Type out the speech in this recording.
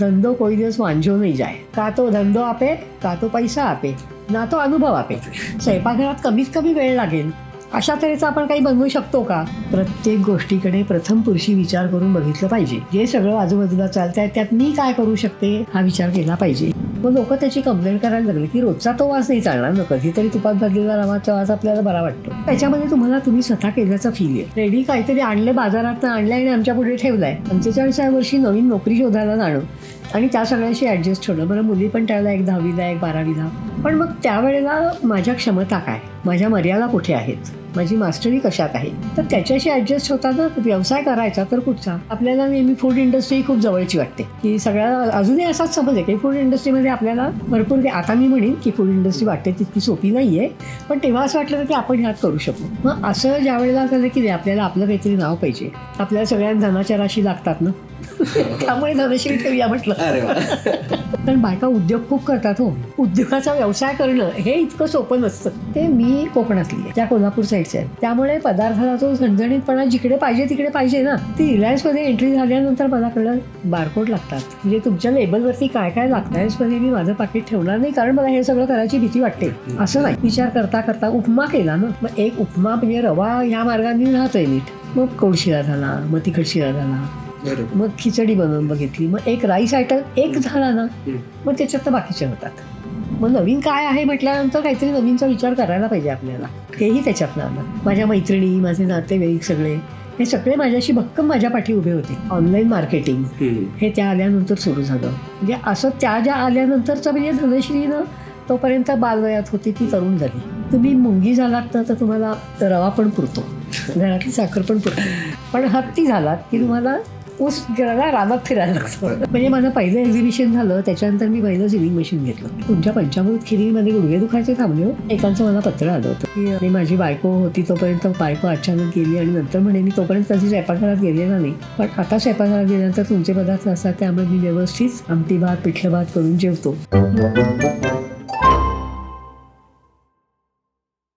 धंदो કોઈ दिवस वांझो नाही जाय का तो धंदो आपे का तो पैसा आपे ना तो अनुभव आपे। स्वयंपाकघरात कमीत कमी वेळ लागेल। अशा तऱ्हेचं आपण काही बनवू शकतो का? प्रत्येक गोष्टीकडे प्रथम पुरुषी विचार करून बघितलं पाहिजे. जे सगळं आजूबाजूला चालत आहे त्यात मी काय करू शकते? हा विचार केला पाहिजे. मग लोक त्याची कंप्लेंट करायला लागले. की रोजचा तो वास नाही चालणार ना. कधीतरी तुपात भरलेला रवाचा वास आपल्याला बरा वाटतो. त्याच्यामध्ये तुम्हाला तुम्ही स्वतः केल्याचा फील आहे रेडी काहीतरी आणलं बाजारात आणलं आणि आमच्या पुढे ठेवलंय. पंचेचाळीसाव्या वर्षी नवीन नोकरी शोधायला जाणं. आणि त्या सगळ्याशी ॲडजस्ट होणं बरं मुली पण त्याला एक दहावीला एक बारावीला. पण मग त्यावेळेला माझ्या क्षमता काय? माझ्या मर्यादा कुठे आहेत? माझी मास्टरी कशात आहे? तर त्याच्याशी ॲडजस्ट होताना व्यवसाय करायचा तर कुठचा? आपल्याला नेहमी फूड इंडस्ट्री खूप जवळची वाटते. की सगळ्या अजूनही असाच समज आहे की फूड इंडस्ट्रीमध्ये आपल्याला भरपूर ते आता मी म्हणेन की फूड इंडस्ट्री वाटते तितकी सोपी नाही आहे पण तेव्हा असं वाटलं की आपण ह्यात करू शकू. मग असं ज्या वेळेला झालं की आपल्याला आपलं काहीतरी नाव पाहिजे. आपल्याला सगळ्या धनाच्या राशी लागतात ना? त्यामुळे धनश्री ठेवूया म्हटलं. कारण बायका उद्योग खूप करतात हो. उद्योगाचा व्यवसाय करणं हे इतकं सोपं नसतं. ते मी कोकणातली आहे त्या कोल्हापूर साईडचे आहे त्यामुळे पदार्थाला तो झणझणीतपणा जिकडे पाहिजे तिकडे पाहिजे ना. ती रिलायन्समध्ये एंट्री झाल्यानंतर मला कळलं बारकोड लागतात. म्हणजे तुमच्या लेबलवरती काय काय मध्ये मी माझं पाकिट ठेवणार नाही कारण मला हे सगळं करायची भीती वाटते. असं नाही. विचार करता करता उपमा केला ना. मग एक उपमा म्हणजे रवा ह्या मार्गाने राहतोय नीट. मग कोड शिरा झाला मग तिखट शिरा झाला. बरोबर. मग खिचडी बनवून बघितली. मग एक राईस आयटम एक झाला ना. मग त्याच्यात तर बाकीचे होतात. मग नवीन काय आहे म्हटल्यानंतर काहीतरी नवीनचा विचार करायला पाहिजे आपल्याला. हेही त्याच्यातनं आलं. माझ्या मैत्रिणी माझे नातेवाईक सगळे हे सगळे माझ्याशी भक्कम माझ्या पाठी उभे होते. Online marketing. हे त्या आल्यानंतर सुरू झालं. म्हणजे असं त्या ज्या आल्यानंतरचं म्हणजे धनश्रीनं तोपर्यंत बालवयात होती ती तरुण झाली. तुम्ही मुंगी झालात ना तर तुम्हाला रवा पण पुरतो. घरातली साखर पण पुरते. पण हत्ती झालात की तुम्हाला ऊस गिळायला रानात फिरायला लागतो. म्हणजे माझं पहिलं एक्झिबिशन झालं त्याच्यानंतर मी पहिलं सिलिंग मशीन घेतलं. तुमच्या पंचामृत खिरीमध्ये गुडघे दुखायचे थांबले एकांचं मला पत्र आलं होतं की आणि माझी बायको होती तोपर्यंत बायको अचानक गेली आणि नंतर म्हणे मी तोपर्यंत तशी स्वयंपाकघरात गेलेला नाही. पण आता स्वयंपाकघरात गेल्यानंतर तुमचे पदार्थ असतात त्यामुळे मी व्यवस्थित आमटी भात पिठलं भात करून जेवतो.